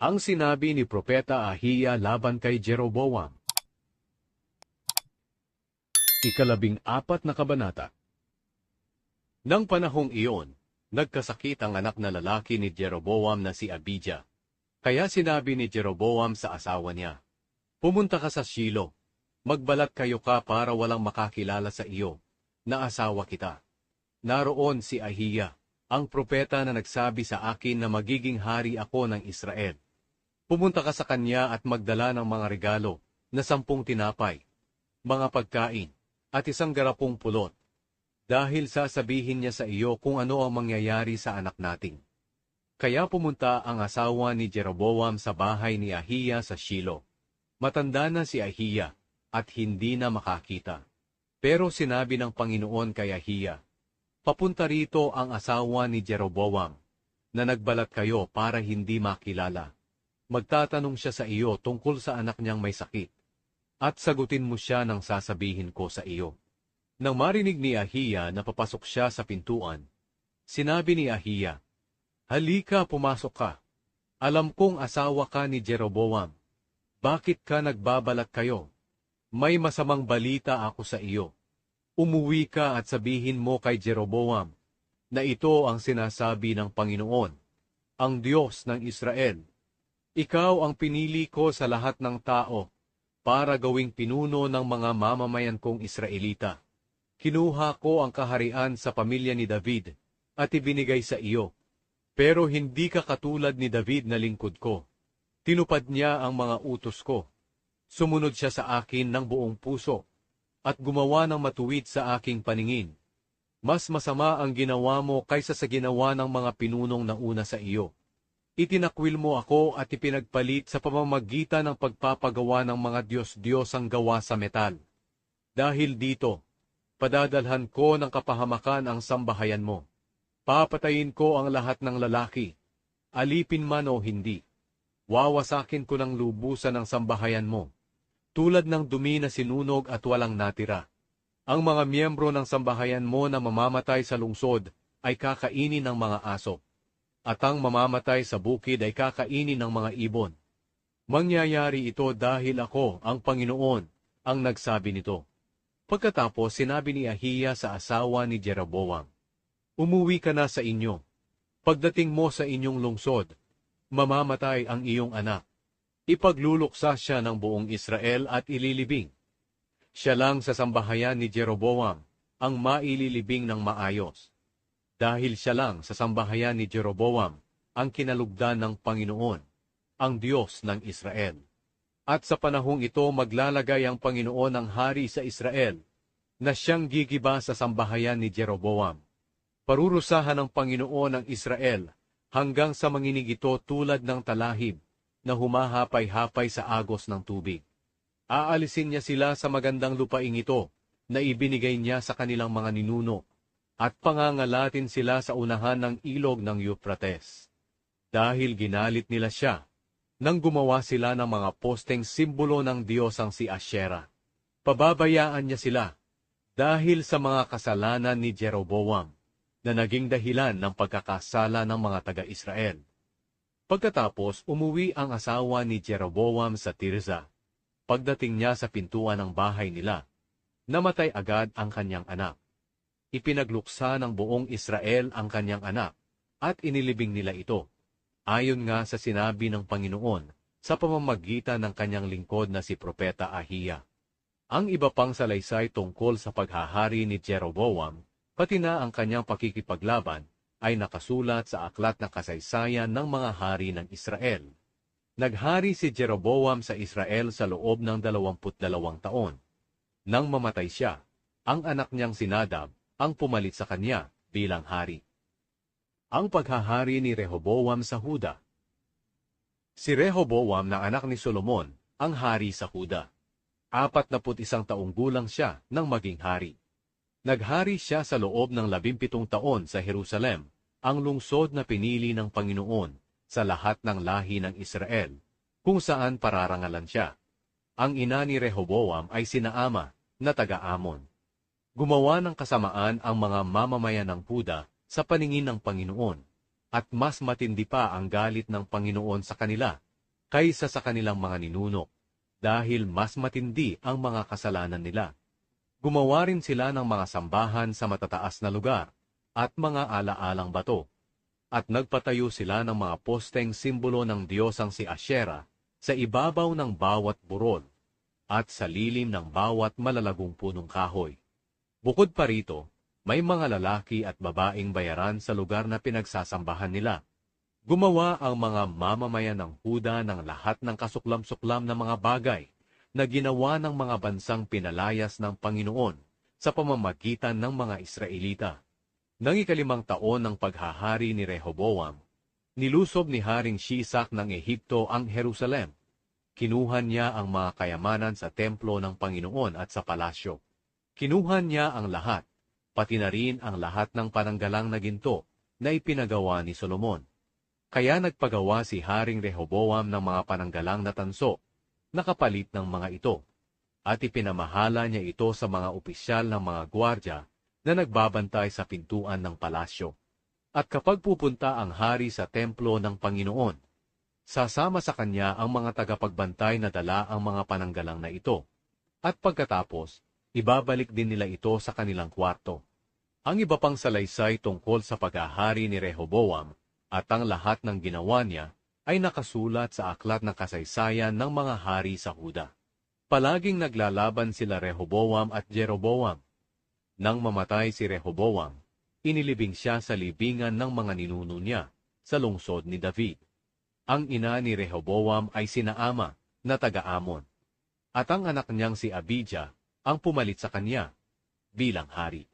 Ang sinabi ni Propeta Ahiya laban kay Jeroboam. Ikalabing apat na kabanata. Nang panahong iyon, nagkasakit ang anak na lalaki ni Jeroboam na si Abijah. Kaya sinabi ni Jeroboam sa asawa niya, Pumunta ka sa Shilo, magbalat kayo ka para walang makakilala sa iyo, na asawa kita. Naroon si Ahiya, ang propeta na nagsabi sa akin na magiging hari ako ng Israel. Pumunta ka sa kanya at magdala ng mga regalo na sampung tinapay, mga pagkain, at isang garapong pulot. Dahil sasabihin niya sa iyo kung ano ang mangyayari sa anak nating. Kaya pumunta ang asawa ni Jeroboam sa bahay ni Ahiya sa Shilo. Matanda na si Ahiya at hindi na makakita. Pero sinabi ng Panginoon kay Ahiya, Papunta rito ang asawa ni Jeroboam, na nagbalat kayo para hindi makilala. Magtatanong siya sa iyo tungkol sa anak niyang may sakit, at sagutin mo siya ng sasabihin ko sa iyo. Nang marinig ni Ahiya na papasok siya sa pintuan, sinabi ni Ahiya, Halika, pumasok ka. Alam kong asawa ka ni Jeroboam. Bakit ka nagbabalat kayo? May masamang balita ako sa iyo. Umuwi ka at sabihin mo kay Jeroboam na ito ang sinasabi ng Panginoon, ang Diyos ng Israel. Ikaw ang pinili ko sa lahat ng tao para gawing pinuno ng mga mamamayan kong Israelita. Kinuha ko ang kaharian sa pamilya ni David at ibinigay sa iyo. Pero hindi ka katulad ni David na lingkod ko. Tinupad niya ang mga utos ko. Sumunod siya sa akin ng buong puso at gumawa ng matuwid sa aking paningin. Mas masama ang ginawa mo kaysa sa ginawa ng mga pinunong nauna sa iyo. Itinakwil mo ako at ipinagpalit sa pamamagitan ng pagpapagawa ng mga Diyos-Diyos ang gawa sa metal. Dahil dito, padadalhan ko ng kapahamakan ang sambahayan mo. Papatayin ko ang lahat ng lalaki, alipin man o hindi. Wawasakin ko ng lubusan ang sambahayan mo tulad ng dumi na sinunog at walang natira. Ang mga miyembro ng sambahayan mo na mamamatay sa lungsod ay kakainin ng mga aso, at ang mamamatay sa bukid ay kakainin ng mga ibon. Mangyayari ito dahil ako, ang Panginoon, ang nagsabi nito. Pagkatapos sinabi ni Ahiya sa asawa ni Jeroboam, Umuwi ka na sa inyo. Pagdating mo sa inyong lungsod, mamamatay ang iyong anak ipagluluksa siya ng buong Israel at ililibing. Siya lang sa sambahayan ni Jeroboam ang maililibing ng maayos. Dahil siya lang sa sambahayan ni Jeroboam ang kinalugdan ng Panginoon, ang Diyos ng Israel. At sa panahong ito maglalagay ang Panginoon ng hari sa Israel na siyang gigiba sa sambahayan ni Jeroboam. Parurusahan ng Panginoon ang Israel hanggang sa manginig ito tulad ng talahib na humahapay-hapay sa agos ng tubig. Aalisin niya sila sa magandang lupaing ito na ibinigay niya sa kanilang mga ninuno at pangangalatin sila sa unahan ng ilog ng Euphrates. Dahil ginalit nila siya, nang gumawa sila ng mga posteng simbolo ng Diyos ang si Asherah. Pababayaan niya sila dahil sa mga kasalanan ni Jeroboam na naging dahilan ng pagkakasala ng mga taga-Israel. Pagkatapos, umuwi ang asawa ni Jeroboam sa Tirza. Pagdating niya sa pintuan ng bahay nila, namatay agad ang kanyang anak. Ipinagluksa ng buong Israel ang kanyang anak, at inilibing nila ito. Ayon nga sa sinabi ng Panginoon, sa pamamagitan ng kanyang lingkod na si Propeta Ahiya. Ang iba pang salaysay tungkol sa paghahari ni Jeroboam, pati na ang kanyang pakikipaglaban, ay nakasulat sa aklat na kasaysayan ng mga hari ng Israel. Naghari si Jeroboam sa Israel sa loob ng dalawamput dalawang taon. Nang mamatay siya, ang anak niyang sinadab ang pumalit sa kanya bilang hari. Ang paghahari ni Rehoboam sa Huda Si Rehoboam na anak ni Solomon ang hari sa Huda. Apat na isang taong gulang siya nang maging hari. Naghari siya sa loob ng labimpitong taon sa Jerusalem, ang lungsod na pinili ng Panginoon sa lahat ng lahi ng Israel, kung saan pararangalan siya. Ang ina ni Rehoboam ay sinaama na taga-Amon. Gumawa ng kasamaan ang mga mamamayan ng Huda sa paningin ng Panginoon, at mas matindi pa ang galit ng Panginoon sa kanila kaysa sa kanilang mga ninuno dahil mas matindi ang mga kasalanan nila. Gumawa rin sila ng mga sambahan sa matataas na lugar at mga alaalang bato. At nagpatayo sila ng mga posteng simbolo ng Diyosang si Asherah sa ibabaw ng bawat burol at sa lilim ng bawat malalagong punong kahoy. Bukod pa rito, may mga lalaki at babaeng bayaran sa lugar na pinagsasambahan nila. Gumawa ang mga mamamayan ng Huda ng lahat ng kasuklam-suklam na mga bagay na ginawa ng mga bansang pinalayas ng Panginoon sa pamamagitan ng mga Israelita. Nang ikalimang taon ng paghahari ni Rehoboam, nilusob ni Haring Shisak ng Ehipto ang Jerusalem. Kinuha niya ang mga kayamanan sa templo ng Panginoon at sa palasyo. Kinuha niya ang lahat, pati na rin ang lahat ng pananggalang na ginto na ipinagawa ni Solomon. Kaya nagpagawa si Haring Rehoboam ng mga pananggalang na tanso, nakapalit ng mga ito, at ipinamahala niya ito sa mga opisyal ng mga gwardya na nagbabantay sa pintuan ng palasyo. At kapag pupunta ang hari sa templo ng Panginoon, sasama sa kanya ang mga tagapagbantay na dala ang mga pananggalang na ito. At pagkatapos, ibabalik din nila ito sa kanilang kwarto. Ang iba pang salaysay tungkol sa paghahari ni Rehoboam at ang lahat ng ginawa niya ay nakasulat sa aklat ng kasaysayan ng mga hari sa Huda. Palaging naglalaban sila Rehoboam at Jeroboam. Nang mamatay si Rehoboam, inilibing siya sa libingan ng mga ninuno niya sa lungsod ni David. Ang ina ni Rehoboam ay sinaama na taga-Amon, at ang anak niyang si Abijah ang pumalit sa kanya bilang hari.